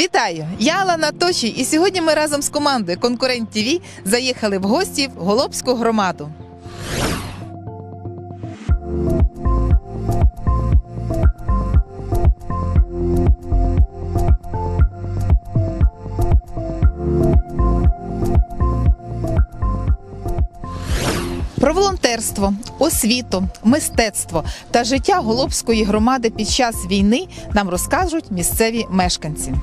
Вітаю! Я Алана Точі, і сьогодні ми разом з командою Конкурент ТІВІ заїхали в гості в Голобську громаду. Волонтерство, освіту, мистецтво та життя Голобської громади під час війни нам розкажуть місцеві мешканці.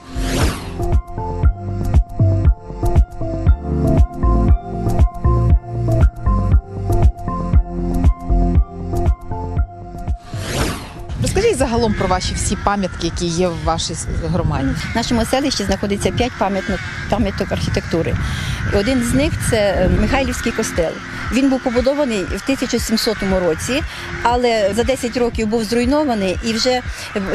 Загалом про ваші всі пам'ятки, які є в вашій громаді. В нашому селищі знаходиться п'ять пам'яток, пам'яток архітектури. Один з них це е, Михайлівський костел. Він був побудований в 1700 році, але за 10 років був зруйнований і вже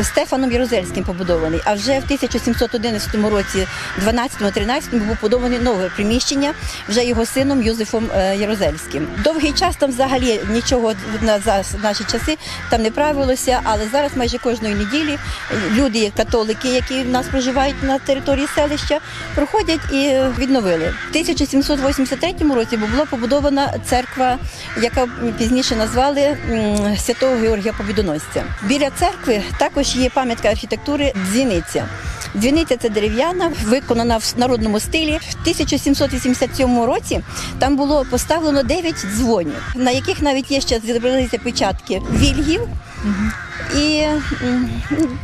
Стефаном Ярозельським побудований. А вже в 1711 році, 12-13 був побудований нове приміщення вже його сином Юзефом е, Ярозельським. Довгий час там взагалі нічого на наші часи там не правилося, але зараз майже кожної неділі люди, католики, які в нас проживають на території селища, проходять і відновили. В 1783 році була побудована церква, яка пізніше назвали Святого Георгія Побідоносця. Біля церкви також є пам'ятка архітектури дзвіниця. Дзвіниця це дерев'яна, виконана в народному стилі. В 1787 році там було поставлено 9 дзвонів, на яких навіть є ще зібралися печатки вільгів. І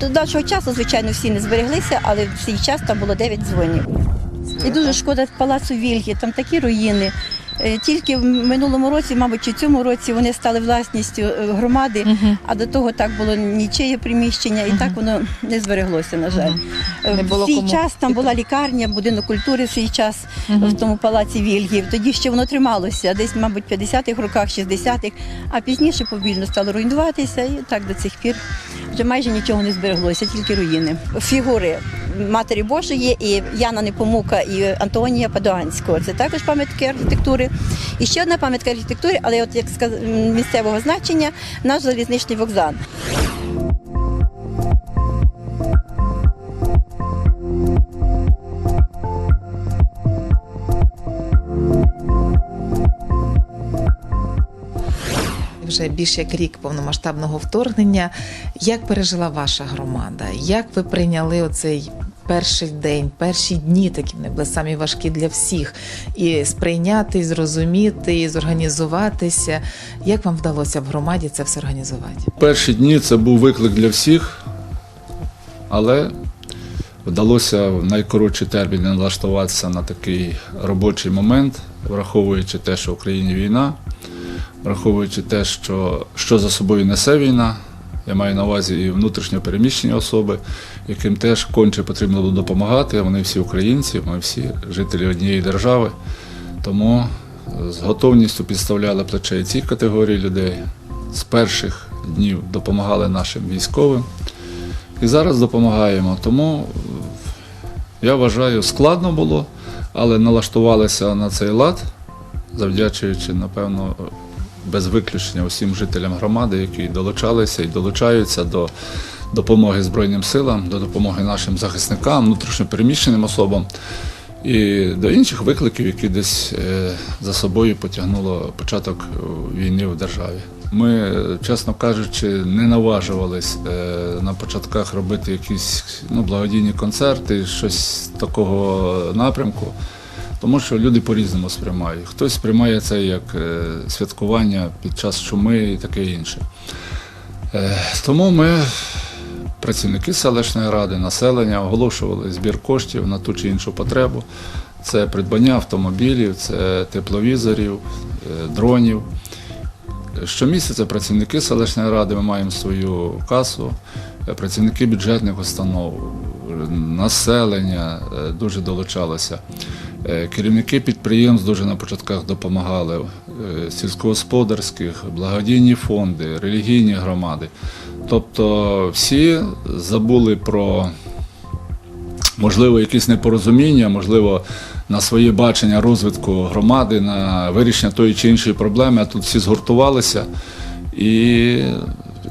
до нашого часу, звичайно, всі не збереглися, але в свій час там було 9 дзвонів. І дуже шкода палацу Вільги, там такі руїни. Е, Тільки в минулому році, мабуть, чи цьому році вони стали власністю е, громади, Мгм. а до того так було нічиє приміщення, і так воно не збереглося, на жаль. Не було в свій кому час там була лікарня, будинок культури в свій час Мгм. в тому палаці Вільгів. Тоді ще воно трималося, десь, мабуть, в 50-х роках, 60-х, а пізніше повільно стало руйнуватися, і так до цих пір вже майже нічого не збереглося, тільки руїни. Фігури Матері Божої і Яна Непомука і Антонія Падуанського. Це також пам'ятки архітектури. І ще одна пам'ятка архітектури, але от як сказ- місцевого значення, наш залізничний вокзал. Вже більше як рік повномасштабного вторгнення. Як пережила ваша громада? Як ви прийняли оцей перший день, перші дні, такі вони були самі важкі для всіх, і сприйняти, і зрозуміти, і зорганізуватися? Як вам вдалося в громаді це все організувати? Перші дні це був виклик для всіх, але вдалося в найкоротші терміни налаштуватися на такий робочий момент, враховуючи те, що в Україні війна, враховуючи те, що, що за собою несе війна. Я маю на увазі і внутрішньо переміщені особи, яким теж конче потрібно було допомагати. Вони всі українці, ми всі жителі однієї держави. Тому з готовністю підставляли плече і цій категорії людей. З перших днів допомагали нашим військовим. І зараз допомагаємо. Тому е, я вважаю, складно було, але налаштувалися на цей лад, завдячуючи, напевно, без виключення усім жителям громади, які долучалися і долучаються до допомоги Збройним силам, до допомоги нашим захисникам, внутрішньопереміщеним особам і до інших викликів, які десь е, за собою потягнуло початок е, війни в державі. Ми, чесно кажучи, не наважувались е, на початках робити якісь ну, благодійні концерти, щось такого напрямку. Тому що люди по-різному сприймають. Хтось сприймає це як е, святкування під час чуми і таке інше. Е, Тому ми, працівники селищної ради, населення, оголошували збір коштів на ту чи іншу потребу. Це придбання автомобілів, це тепловізорів, е, дронів. Щомісяця працівники селищної ради ми маємо свою касу, працівники бюджетних установ, населення дуже долучалося. Е, Керівники підприємств дуже на початках допомагали, е, сільськогосподарських, благодійні фонди, релігійні громади. Тобто всі забули про можливо, якісь непорозуміння, можливо, на своє бачення розвитку громади, на вирішення тої чи іншої проблеми, а тут всі згуртувалися і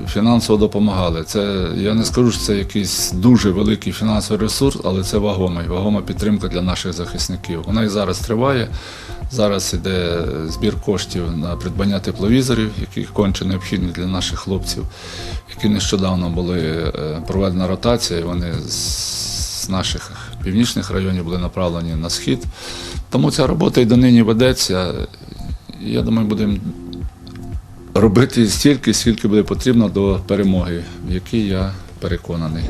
фінансово допомагали. Це я не скажу, що це якийсь дуже великий фінансовий ресурс, але це вагомий, вагома підтримка для наших захисників. Вона і зараз триває. Зараз іде збір коштів на придбання тепловізорів, які конче необхідні для наших хлопців, які нещодавно були е, проведена ротація. Вони з наших північних районів були направлені на схід. Тому ця робота і донині ведеться. Я думаю, будемо робити стільки, скільки буде потрібно до перемоги, в якій я переконаний.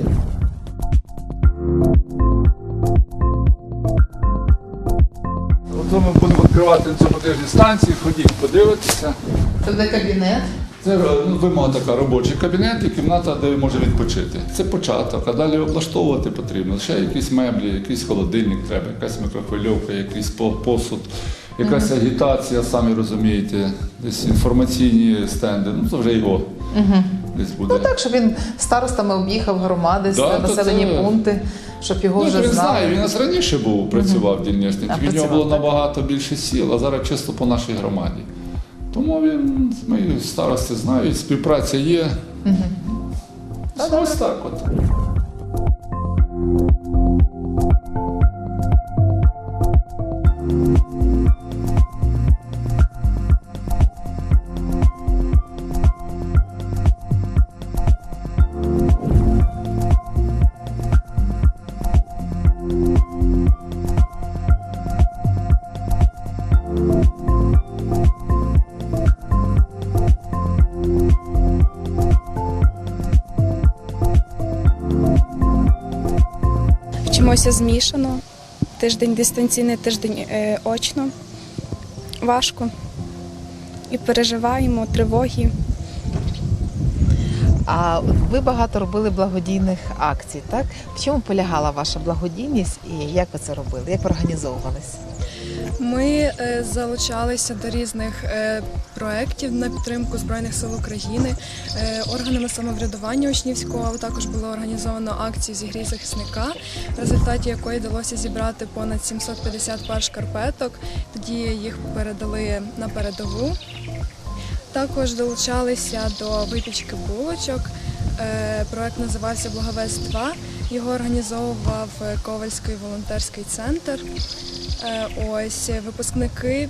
Ми будемо відкривати цю потижні станції, ходіть, подивитися. Це де кабінет? Це ну, вимога така робочий кабінет і кімната, де може відпочити. Це початок, а далі облаштовувати потрібно. Ще якісь меблі, якийсь холодильник треба, якась мікрохвильовка, якийсь посуд, якась агітація, самі розумієте, десь інформаційні стенди. Ну це вже його десь буде. Ну так, щоб він старостами об'їхав громади, Да, населені це- пункти, щоб його Ну, вже знали. він нас раніше був, працював дільничник. А, В нього було набагато більше сіл, а зараз чисто по нашій громаді. Тому він, ми старости знають, співпраця є. Ось так от. Вчимося змішано. Тиждень дистанційний, тиждень е, очно. Важко. І переживаємо тривоги. А ви багато робили благодійних акцій, так? В чому полягала ваша благодійність і як ви це робили? Як ви організовувались? Ми е, залучалися до різних е, проєктів на підтримку Збройних сил України, е, органами самоврядування Учнівського. Також було організовано акцію зігрій захисника, в результаті якої вдалося зібрати понад 750 пар шкарпеток. Тоді їх передали на передову. Також долучалися до випічки булочок. Проект називався Благовест 2. Його організовував е, Ковальський волонтерський центр. Е, Ось е, випускники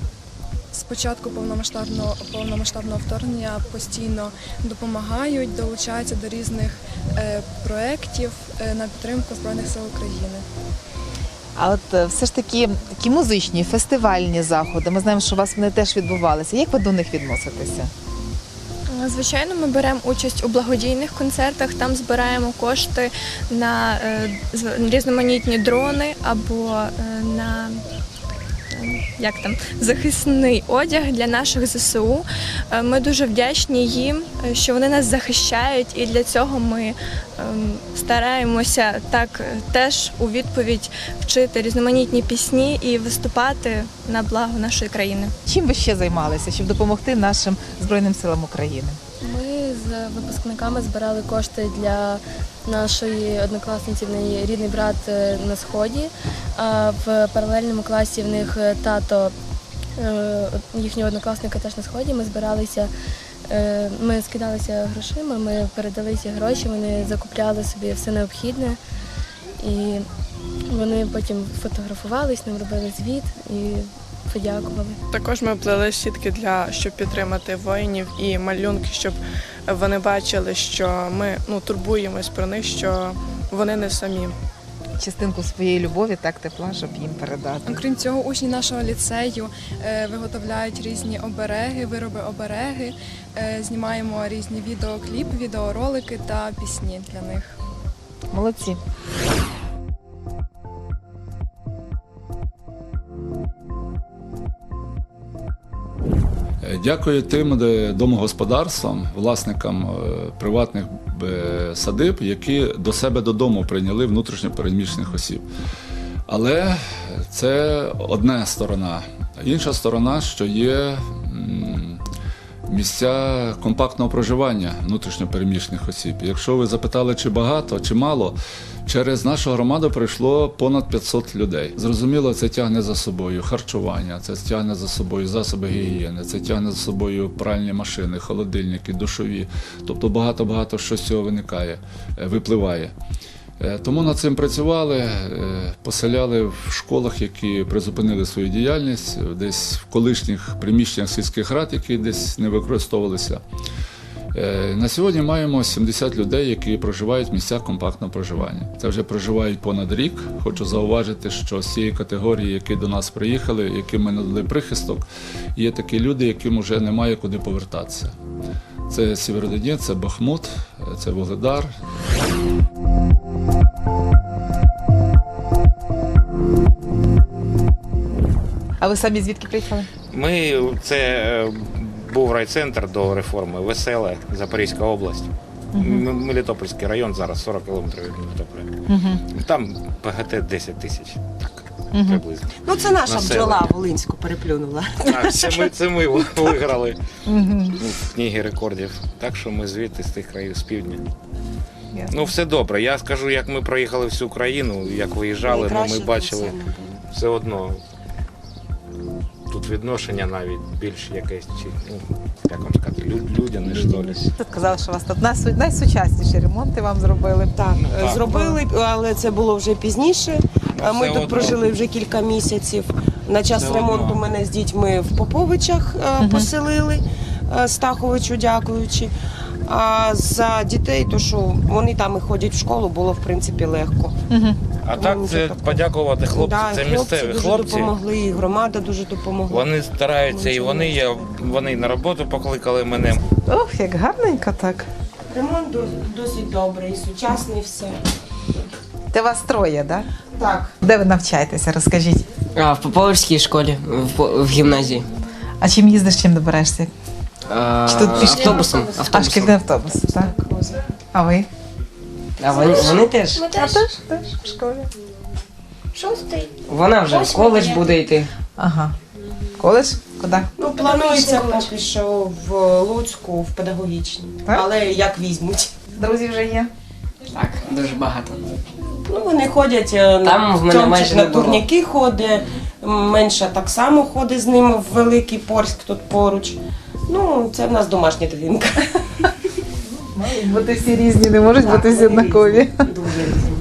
з початку повномасштабного повномасштабного вторгнення постійно допомагають, долучаються до різних проєктів на підтримку Збройних сил України. А от все ж таки такі музичні, фестивальні заходи. Ми знаємо, що у вас вони теж відбувалися. Як ви до них відноситеся? Звичайно, ми беремо участь у благодійних концертах. Там збираємо кошти на е, різноманітні дрони або е, на як там захисний одяг для наших ЗСУ. Е, Ми дуже вдячні їм, е, що вони нас захищають, і для цього ми ем, стараємося так е, теж у відповідь вчити різноманітні пісні і виступати на благо нашої країни. Чим ви ще займалися, щоб допомогти нашим Збройним силам України? З випускниками збирали кошти для нашої однокласниці, в неї рідний брат е, на сході. А в паралельному класі в них е, тато е, їхнього однокласника теж на сході. Ми збиралися, ми скидалися грошима, ми передали ці гроші, вони закупляли собі все необхідне. І вони потім фотографувались, нам робили звіт і подякували. Також ми плели сітки для щоб підтримати воїнів і малюнки, щоб вони бачили, що ми ну турбуємось про них, що вони не самі. Частинку своєї любові, так тепла, щоб їм передати. Окрім цього, учні нашого ліцею е, виготовляють різні обереги, вироби обереги, е, знімаємо різні відеокліпи, відеоролики та пісні для них. Молодці. Дякую тим домогосподарствам, власникам е, приватних е, садиб, які до себе додому прийняли внутрішньо переміщених осіб. Але це одна сторона. Інша сторона, що є місця компактного проживання внутрішньопереміщених осіб. Якщо ви запитали, чи багато, чи мало, через нашу громаду прийшло понад 500 людей. Зрозуміло, це тягне за собою харчування, це тягне за собою засоби гігієни, це тягне за собою пральні машини, холодильники, душові. Тобто багато-багато що з цього виникає, е, випливає. Е, Тому над цим працювали, е, поселяли в школах, які призупинили свою діяльність, е, десь в колишніх приміщеннях сільських рад, які десь не використовувалися. На сьогодні маємо 70 людей, які проживають в місцях компактного проживання. Це вже проживають понад рік. Хочу зауважити, що з цієї категорії, які до нас приїхали, яким ми надали прихисток, є такі люди, яким вже немає куди повертатися. Це Сєвєродонець, це Бахмут, це Вугледар, А ви самі звідки приїхали? Ми це е, був райцентр до реформи, веселе, Запорізька область. М- Мелітопольський район зараз 40 кілометрів від Мелітополя. Там ПГТ 10 тисяч. Так, приблизно. Ну, це наша Населення. бджола Волинську переплюнула. Так, це ми, це ми виграли в книги рекордів. Так що ми звідти з тих країв з півдня. Ну, все добре. Я скажу, як ми проїхали всю країну, як виїжджали, ну, ми бачили все одно. Тут відношення навіть більш якесь, чи, ну, як вам сказати, лю- людяне, що ли. Тут казали, що у вас тут найсу- найсучасніші ремонти вам зробили. Так, е, так. зробили, але це було вже пізніше. А Ми Все тут одно. прожили вже кілька місяців. На час Все ремонту одно. мене з дітьми в Поповичах е, поселили, е, Стаховичу дякуючи. А за дітей, то що вони там і ходять в школу, було в принципі легко. А так Ну, це подякувати хлопцям. Да, це хлопці місцеві дуже хлопці. допомогли, і громада дуже допомогла. Вони стараються і вони є. Вони на роботу покликали мене. Ох, як гарненько так. Ремонт досить добрий, сучасний все. Те вас троє, да? Так. Де ви навчаєтеся? Розкажіть. А, в Поповській школі, в, в гімназії. А чим їздиш, чим доберешся? А, Чи тут пішки? автобусом. А шкільний автобус, так? А ви? А вони, вони теж. Ми теж теж в школі. шостий. Вона вже в коледж буде йти. Ага. Коледж? Куди? Ну, планується поки що в Луцьку, в педагогічній. Так? Але як візьмуть. Друзі вже є. Так, дуже багато. Ну, вони ходять е, Там в на, мене Тьомчик майже на було. турніки ходить, менша так само ходить з ними в Великий Порськ тут поруч. Ну, це в нас домашня твінка. Бути всі різні, не можуть бути всі однакові. Дуже різні.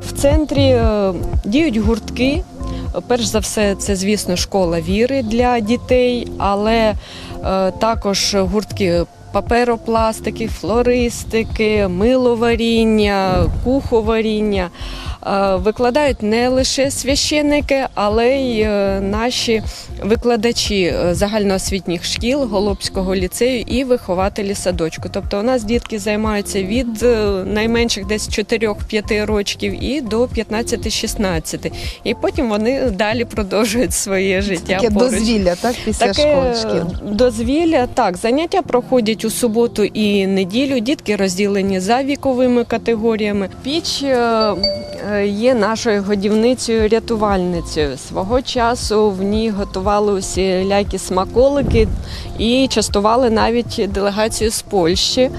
В центрі е, діють гуртки. Перш за все, це, звісно, школа віри для дітей, але е, також гуртки паперопластики, флористики, миловаріння, куховаріння. Е, Викладають не лише священники, але й е, наші викладачі е, загальноосвітніх шкіл, Голубського ліцею і вихователі садочку. Тобто у нас дітки займаються від найменших десь 4-5 років і до 15-16. І потім вони далі продовжують своє життя. Таке поруч. дозвілля, так, після Таке школи шкіл. дозвілля, так, заняття проходять у суботу і неділю. Дітки розділені за віковими категоріями. Піч е, є нашою годівницею рятувальницею. Свого часу в ній готували усілякі смаколики і частували навіть делегацію з Польщі.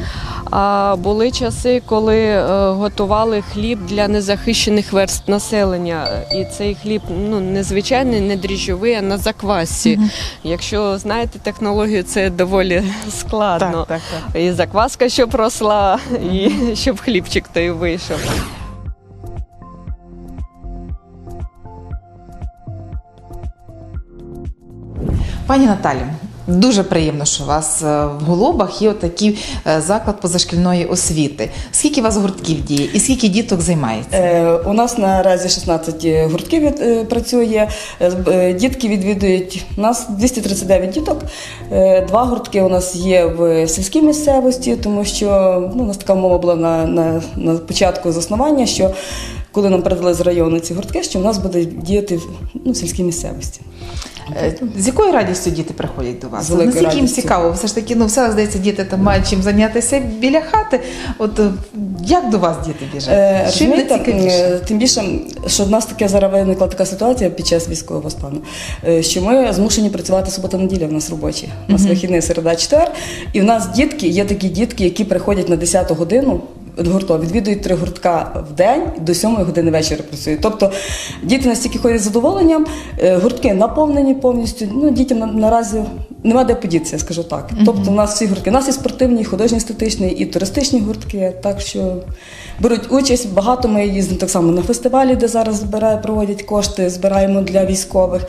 А були часи, коли е, готували хліб для незахищених верств населення. І цей хліб ну незвичайний, не дріжджовий, а на заквасці. Якщо знаєте технологію, це доволі складно. Так, так, так. І закваска, щоб росла, і щоб хлібчик той вийшов. Пані Наталі, Дуже приємно, що у вас е, в Голубах є отакий е, заклад позашкільної освіти. Скільки у вас гуртків діє і скільки діток займається? Е, У нас наразі 16 гуртків працює. Дітки відвідують у нас 239 діток. Два гуртки у нас є в сільській місцевості, тому що ну, у нас така мова була на, на, на початку заснування, що коли нам передали з району ці гуртки, що у нас буде діяти ну, в сільській місцевості. Е, З якою радістю діти приходять до вас? З Наскільки їм радістю. цікаво? Все ж таки, ну все здається, діти там мають чим зайнятися біля хати. От е, як до вас діти біжать? Е, Чим розумієте, найцікавіше? е, тим більше, що в нас таке зараз виникла така ситуація під час військового стану, що ми змушені працювати субота-неділя, в нас робочі. У нас вихідний середа четвер. І в нас дітки, є такі дітки, які приходять на 10 годину. Гурту, відвідують три гуртка в день до 7 години вечора працюють. Тобто діти настільки ходять з задоволенням, е, гуртки наповнені повністю. Ну, дітям наразі нема де подітися, я скажу так. Тобто, у нас всі гуртки. У нас і спортивні, і художні естетичні, і туристичні гуртки. Так що беруть участь. Багато ми їздимо так само на фестивалі, де зараз збирає, проводять кошти, збираємо для військових.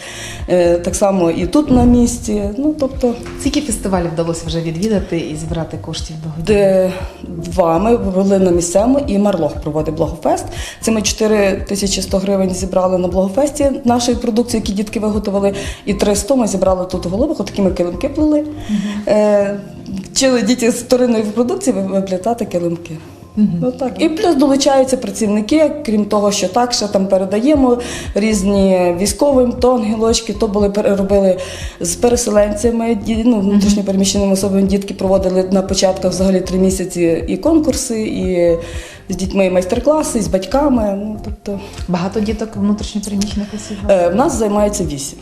Е, Так само і тут на місці. Ну тобто, Скільки фестивалів вдалося вже відвідати і збирати коштів благодійно? де два ми були на місцевому і Марлох проводить благофест. Це ми 4100 гривень зібрали на благофесті нашої продукції, які дітки виготовили, і 300 ми зібрали тут у головах, отакі ми килимки плели. Е, Вчили діти з вторинної продукції виплітати килимки. Ну, так. І плюс долучаються працівники, крім того, що так, ще там передаємо різні військовим, то ангелочки, то були робили з переселенцями, ну, внутрішньо переміщеними особами. Дітки проводили на початках взагалі три місяці і конкурси, і з дітьми майстер-класи, і з батьками. Ну, тобто, Багато діток внутрішньопереміщених осіб? е, в нас займається вісім.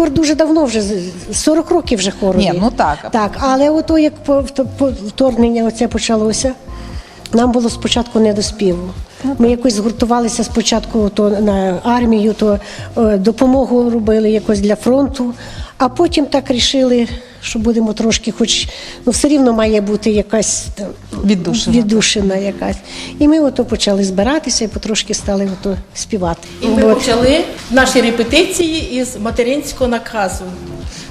Хор дуже давно, вже з- 40 років вже хору. Ні, ну так. Так, але ото як вторгнення оце почалося, нам було спочатку не до співу. Ми якось згуртувалися спочатку то на армію, то е, допомогу робили якось для фронту, а потім так рішили, що будемо трошки, хоч ну все рівно має бути якась там, Віддушина. віддушина якась. І ми ото почали збиратися і потрошки стали ото співати. І ми От. почали наші репетиції із материнського наказу.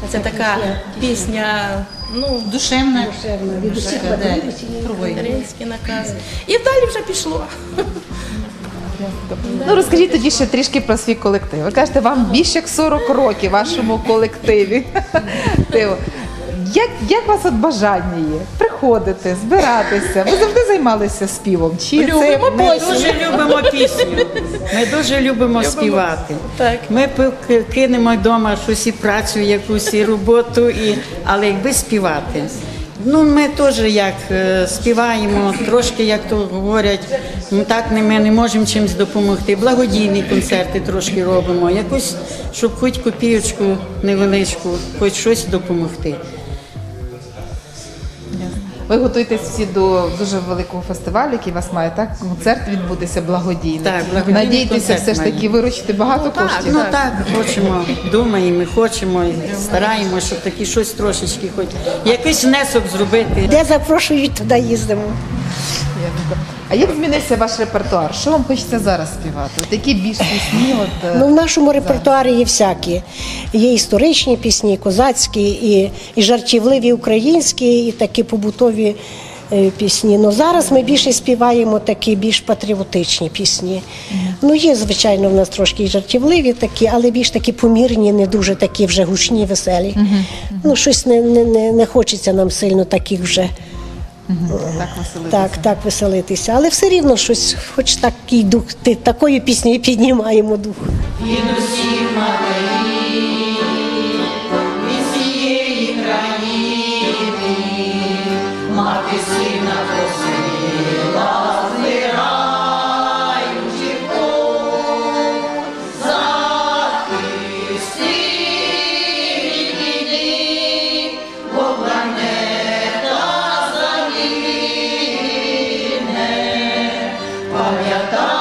Це така пісня, ну, душевна. від усіх Така, наказ. І далі вже пішло. Ну розкажіть тоді ще трішки про свій колектив. Ви кажете, вам більше як 40 років вашому колективі. Як, як вас от бажання є? Приходити, збиратися? Ви завжди займалися співом? Чи це Ми дуже любимо пісню. Ми дуже любимо співати. Так. Ми кинемо вдома щось і працю, якусь і роботу, і... але якби співати. Ну, ми теж як е, співаємо, трошки, як то говорять, ну, так ми не можемо чимось допомогти. Благодійні концерти трошки робимо, якусь, щоб хоч копійочку невеличку, хоч щось допомогти. Ви готуєтесь всі до дуже великого фестивалю, який вас має так концерт відбутися благодійний. Так, благодійний Надійтеся, все ж таки виручити багато коштів. Ну так, хочемо, думаємо, хочемо, і стараємося, щоб такі щось трошечки, хоч якийсь внесок зробити. Де запрошують, туди їздимо. А як змінився ваш репертуар? Що вам хочеться зараз співати? От які більш пісні? От, е, Ну, в нашому репертуарі є всякі. Є історичні пісні, і козацькі, і, і жартівливі українські, і такі побутові е, пісні. Ну зараз ми більше співаємо такі більш патріотичні пісні. Ну, є, звичайно, в нас трошки і жартівливі такі, але більш такі помірні, не дуже такі вже гучні, веселі. Ну, щось не, не, не, не хочеться нам сильно таких вже. Так веселитися. Так, так веселитися, але все рівно щось, хоч такий дух, ти такою піснею піднімаємо дух. Gloria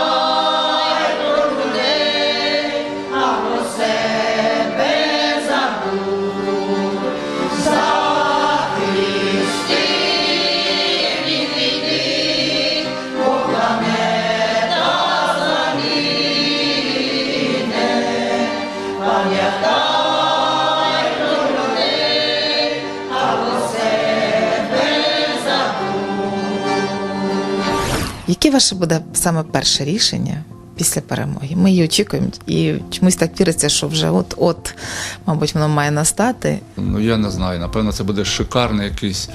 Яке ваше буде саме перше рішення після перемоги? Ми її очікуємо, і чомусь так віриться, що вже от-от, мабуть, воно має настати. Ну я не знаю. Напевно, це буде шикарне якесь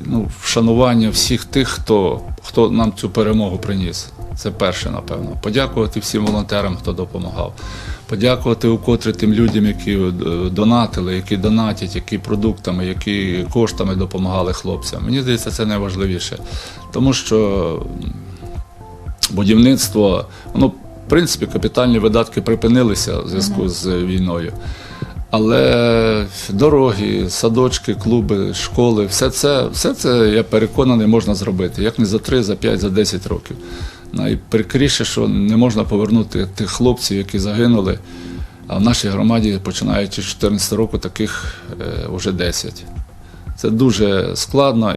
ну, вшанування всіх тих, хто, хто нам цю перемогу приніс. Це перше, напевно. Подякувати всім волонтерам, хто допомагав. Подякувати укотре тим людям, які е, донатили, які донатять, які продуктами, які коштами допомагали хлопцям. Мені здається, це найважливіше. Тому що будівництво, воно, в принципі, капітальні видатки припинилися в зв'язку з війною. Але дороги, садочки, клуби, школи, все це, все це, я переконаний, можна зробити. Як не за 3, за 5, за 10 років. Найприкріше, що не можна повернути тих хлопців, які загинули. А в нашій громаді, починаючи з 2014 року, таких е, вже 10. Це дуже складно.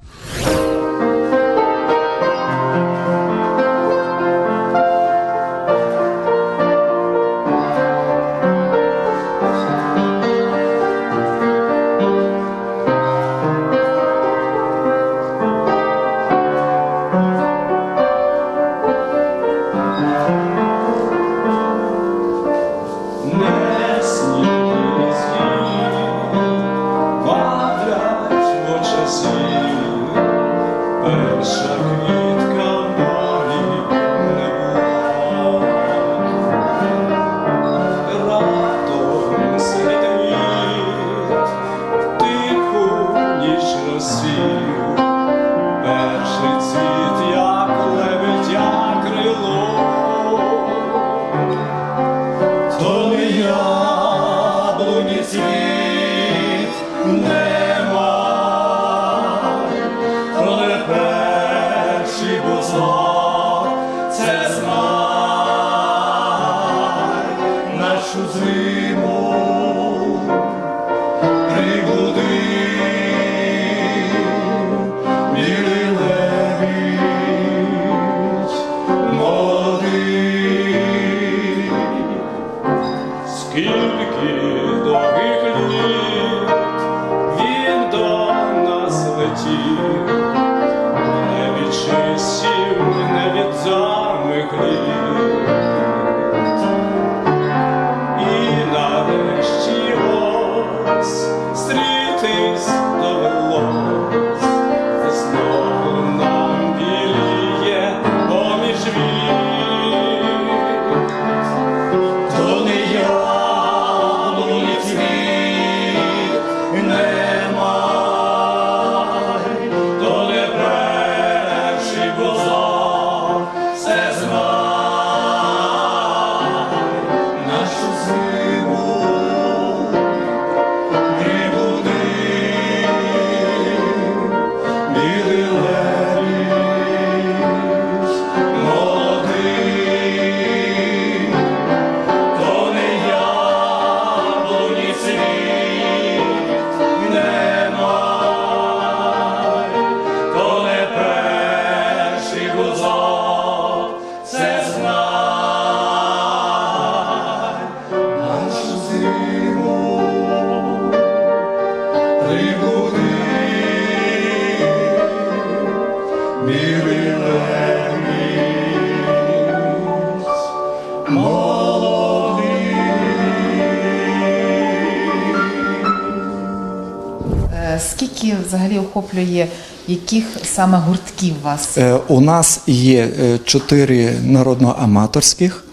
Охоплює яких саме гуртків вас? Е, У нас є е, чотири народно-аматорських.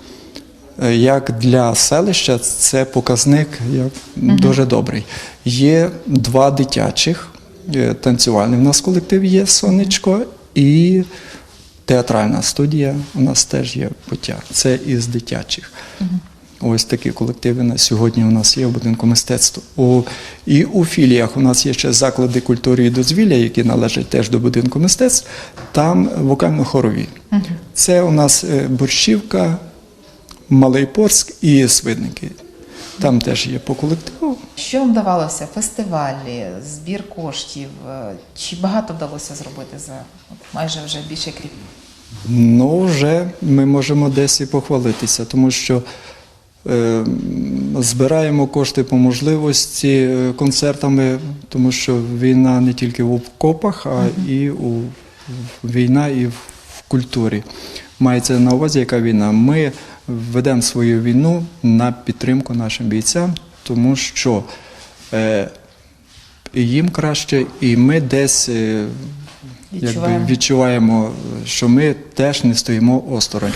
Е, Як для селища це показник як дуже добрий. Є два дитячих, танцювальний у нас колектив є Сонечко і театральна студія у нас теж є потяг. Це із дитячих. Ось такі колективи на сьогодні у нас є в будинку мистецтва. У, і у філіях у нас є ще заклади культури і дозвілля, які належать теж до будинку мистецтв. Там вокально-хорові. Це у нас е, Борщівка, Малий Порськ і Свидники. Там теж є по колективу. Що вам давалося? Фестивалі, збір коштів? Е, Чи багато вдалося зробити за майже вже більше як рік? Ну, вже ми можемо десь і похвалитися, тому що збираємо кошти по можливості е, концертами, тому що війна не тільки в окопах, а і у війна і в культурі. Мається на увазі, яка війна. Ми ведемо свою війну на підтримку нашим бійцям, тому що е, їм краще, і ми десь е, якби, Відчуваємо. відчуваємо, що ми теж не стоїмо осторонь.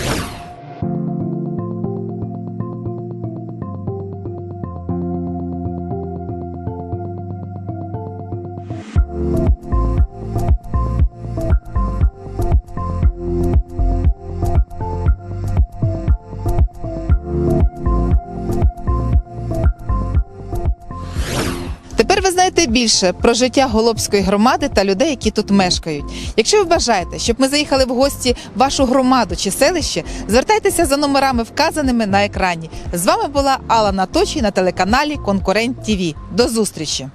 Більше про життя Голобської громади та людей, які тут мешкають. Якщо ви бажаєте, щоб ми заїхали в гості в вашу громаду чи селище, звертайтеся за номерами, вказаними на екрані. З вами була Алла Наточій на телеканалі Конкурент ТІВІ. До зустрічі!